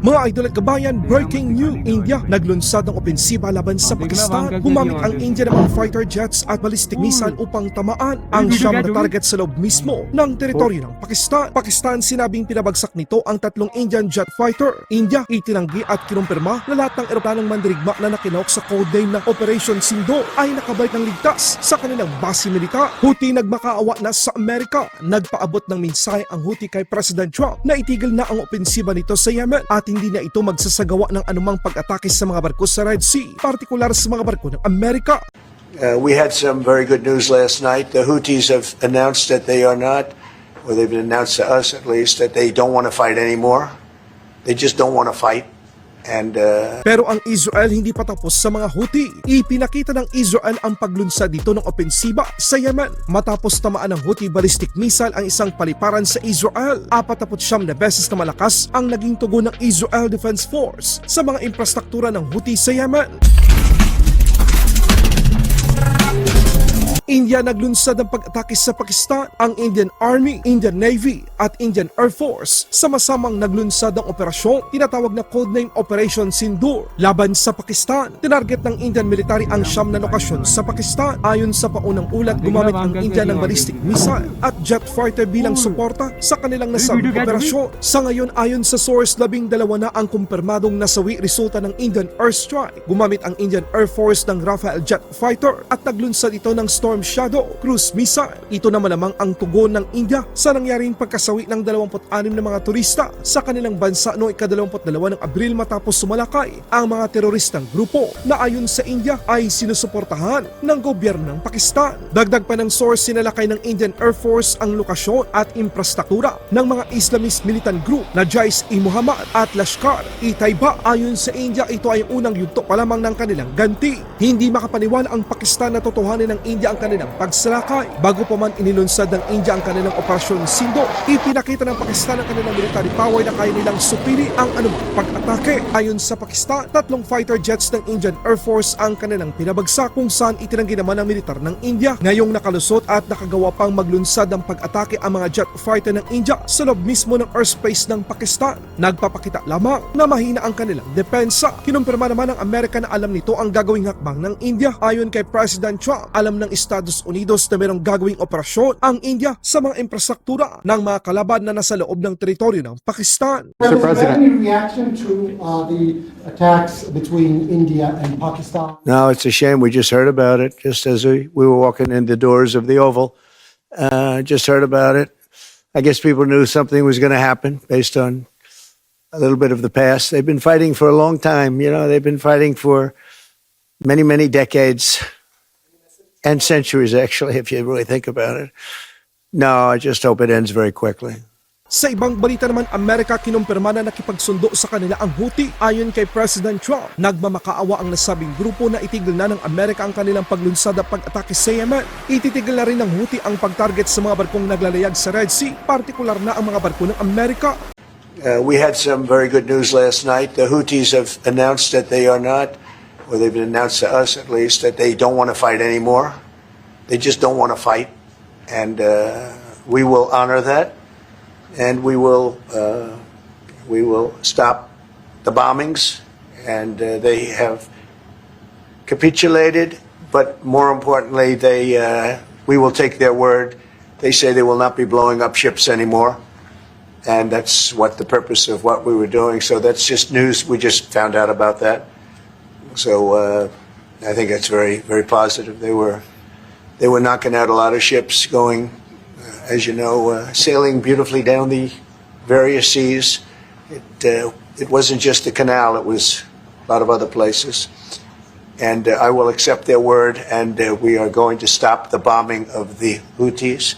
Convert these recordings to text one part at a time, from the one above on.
Mga idol at kabayan, breaking news! India naglunsad ng opensiba laban sa Pakistan. Gumamit ang India ng mga fighter jets at ballistic missile upang tamaan ang siyam na target sa loob mismo ng teritoryo ng Pakistan. Pakistan sinabing pinabagsak nito ang tatlong Indian jet fighter. India itinanggi at kinumpirma na lahat ng eroplanong mandirigma na nakinok sa code name ng Operation Sindor ay nakabalik ng ligtas sa kanilang base militar. Houthi nagmakaawa na sa Amerika. Nagpaabot ng mensahe ang Houthi kay President Trump na itigil na ang opensiba nito sa Yemen at hindi na ito magsasagawa ng anumang pag-atake sa mga barko sa Red Sea, partikular sa mga barko ng Amerika. Uh, we had some very good news last night. The Houthis have announced that they are not, or they've announced to us at least, that they don't want to fight anymore. They just don't want to fight. And uh, Pero ang Israel hindi pa tapos sa mga Houthi. Ipinakita ng Israel ang paglunsad dito ng opensiba sa Yemen. Matapos tamaan ng Houthi ballistic missile ang isang paliparan sa Israel. 49 na beses na malakas ang naging tugon ng Israel Defense Force sa mga infrastruktura ng Houthi sa Yemen. India naglunsad ng pag-atake sa Pakistan, ang Indian Army, Indian Navy at Indian Air Force sama-samang naglunsad ng operasyon tinatawag na codename Operation Sindur laban sa Pakistan. Tinarget ng Indian military ang siyam na lokasyon sa Pakistan. Ayon sa paunang ulat, gumamit ang India ng ballistic missile at jet fighter bilang suporta sa kanilang nasabing operasyon. Sa ngayon, ayon sa source, labing dalawa na ang kumpirmadong nasawi resulta ng Indian airstrike. Gumamit ang Indian Air Force ng Rafale jet fighter at naglunsad ito ng Storm Shadow cruise missile. Ito naman lamang ang tugon ng India sa nangyaring pagkasawi ng 26 na mga turista sa kanilang bansa noong ika-22 ng Abril matapos sumalakay ang mga teroristang grupo na ayon sa India ay sinusuportahan ng gobyerno ng Pakistan. Dagdag pa ng source sinalakay ng Indian Air Force ang lokasyon at infrastruktura ng mga Islamist militant group na Jais-e-Muhammad at Lashkar-e-Taiba. Ayon sa India, ito ay unang yugto pa lamang ng kanilang ganti. Hindi makapaniwala ang Pakistan na totohanin ng India ang kanilang pagsalakay. Bago pa man inilunsad ng India ang kanilang Operasyon Sindo, ipinakita ng Pakistan ang kanilang military power na kaya nilang supili ang anumang pag-atake. Ayon sa Pakistan, tatlong fighter jets ng Indian Air Force ang kanilang pinabagsak kung saan itinanggi naman ng militar ng India. Ngayong nakalusot at nakagawa pang maglunsad ng pag-atake ang mga jet fighter ng India sa loob mismo ng airspace ng Pakistan. Nagpapakita lamang na mahina ang kanilang depensa. Kinumpirma naman ng Amerika na alam nito ang gagawing hakbang ng India. Ayon kay President Trump, alam ng Estados Unidos na mayroong gagawing operasyon ang India sa mga infrastruktura ng mga kalaban na nasa loob ng teritoryo ng Pakistan. Mr. President. any reaction to uh, the attacks between India and Pakistan? no, it's a shame. We just heard about it just as we, we were walking in the doors of the Oval. Uh, just heard about it. I guess people knew something was going to happen based on a little bit of the past. They've been fighting for a long time. You know, they've been fighting for many, many decades and centuries, actually, if you really think about it. No, I just hope it ends very quickly. Sa ibang balita naman, Amerika kinumpirma na nakipagsundo sa kanila ang Houthi. Ayon kay President Trump, nagmamakaawa ang nasabing grupo na itigil na ng Amerika ang kanilang paglunsad at pag-atake sa Yemen. Ititigil na rin ng Houthi ang pag-target sa mga barkong naglalayag sa Red Sea, partikular na ang mga barko ng Amerika. Uh, we had some very good news last night. The Houthis have announced that they are not, or they've announced to us at least, that they don't want to fight anymore. They just don't want to fight. And uh, we will honor that. And we will, uh, we will stop the bombings. And uh, they have capitulated, but more importantly, they, uh, we will take their word. They say they will not be blowing up ships anymore and that's what the purpose of what we were doing. So that's just news. We just found out about that. So uh, I think that's very, very positive. They were, they were knocking out a lot of ships going, uh, as you know, uh, sailing beautifully down the various seas. It, uh, it wasn't just the canal; it was a lot of other places. And uh, I will accept their word, and uh, we are going to stop the bombing of the Houthis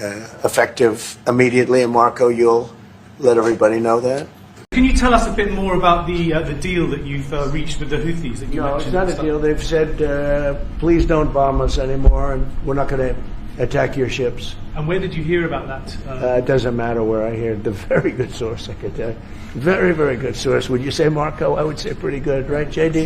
uh, effective immediately. And Marco, you'll let everybody know that. Can you tell us a bit more about the uh, the deal that you've uh, reached with the Houthis that you No, it's not a deal. They've said, uh, please don't bomb us anymore, and we're not going to attack your ships. And where did you hear about that? Uh, Uh, it doesn't matter where I hear it. The very good source, I could tell you. Very, very good source. Would you say Marco? I would say pretty good, right, JD?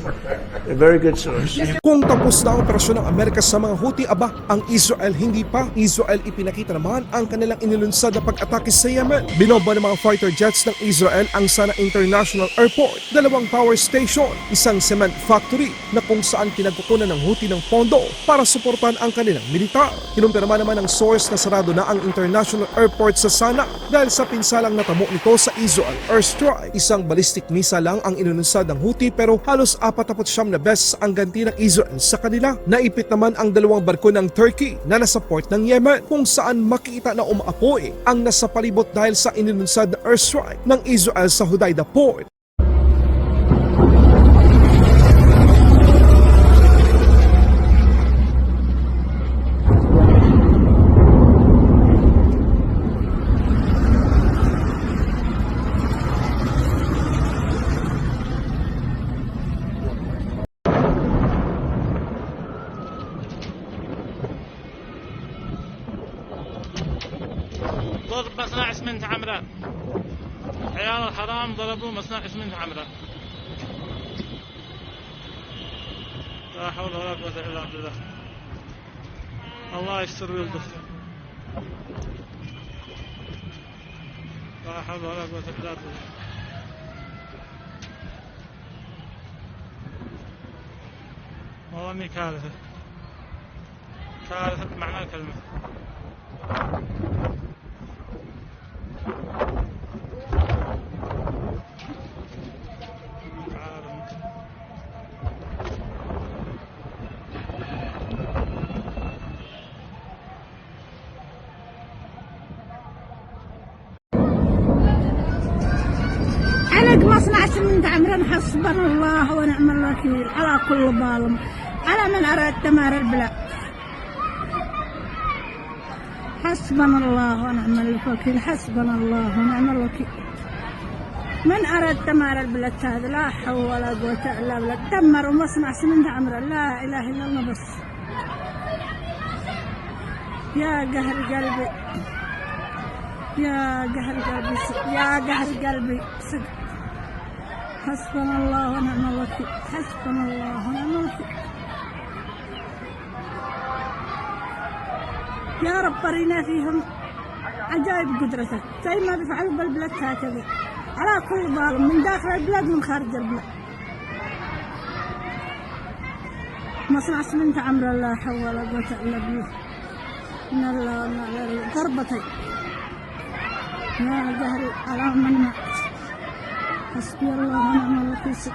A very good source. Kung tapos na ang operasyon ng Amerika sa mga Houthi, aba, ang Israel hindi pa. Israel ipinakita naman ang kanilang inilunsad na pag-atake sa Yemen. Binomba ng mga fighter jets ng Israel ang Sana International Airport, dalawang power station, isang cement factory na kung saan pinagkukunan ng Houthi ng pondo para suportan ang kanilang militar. Kinumpirma naman ng source na sarado na ang international airport sa Sana dahil sa pinsalang natamo nito sa Israel airstrike. Isang ballistic missile lang ang inununsad ng Houthi pero halos 49 na beses ang ganti ng Israel sa kanila. Naipit naman ang dalawang barko ng Turkey na nasa port ng Yemen kung saan makikita na umaapoy ang nasa palibot dahil sa inununsad na airstrike ng Israel sa Hudaida port. الحرام ضربوا مصنع اسمنت عمران لا حول ولا قوة إلا بالله. الله يستر ويلطف لا حول ولا قوة إلا بالله. والله إني كارثة. كارثة بمعنى الكلمة. عمران حسبنا الله ونعم الوكيل على كل ظالم. على من أراد دمار البلاد حسبنا الله ونعم الوكيل حسبنا الله ونعم الوكيل. من أراد دمار البلاد هذا لا حول ولا قوة إلا بالله. دمروا مصنع سمنت عمران لا إله إلا الله بس. يا قهر قلبي يا قهر قلبي يا قهر قلبي صدق حسبنا الله ونعم الوكيل. حسبنا الله ونعم الوكيل. يا رب أرنا فيهم عجائب قدرتك. زي ما بيفعلوا بالبلاد هكذا. على كل ظالم من داخل البلاد ومن خارج البلاد مصنع سمنت عمرو لا حول ولا قوة إلا بالله. إن الله. ضربتي يا جهري على من حسبي الله ونعم الوكيل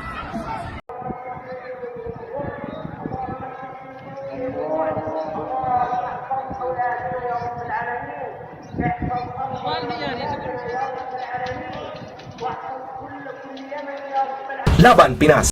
Laban Pinas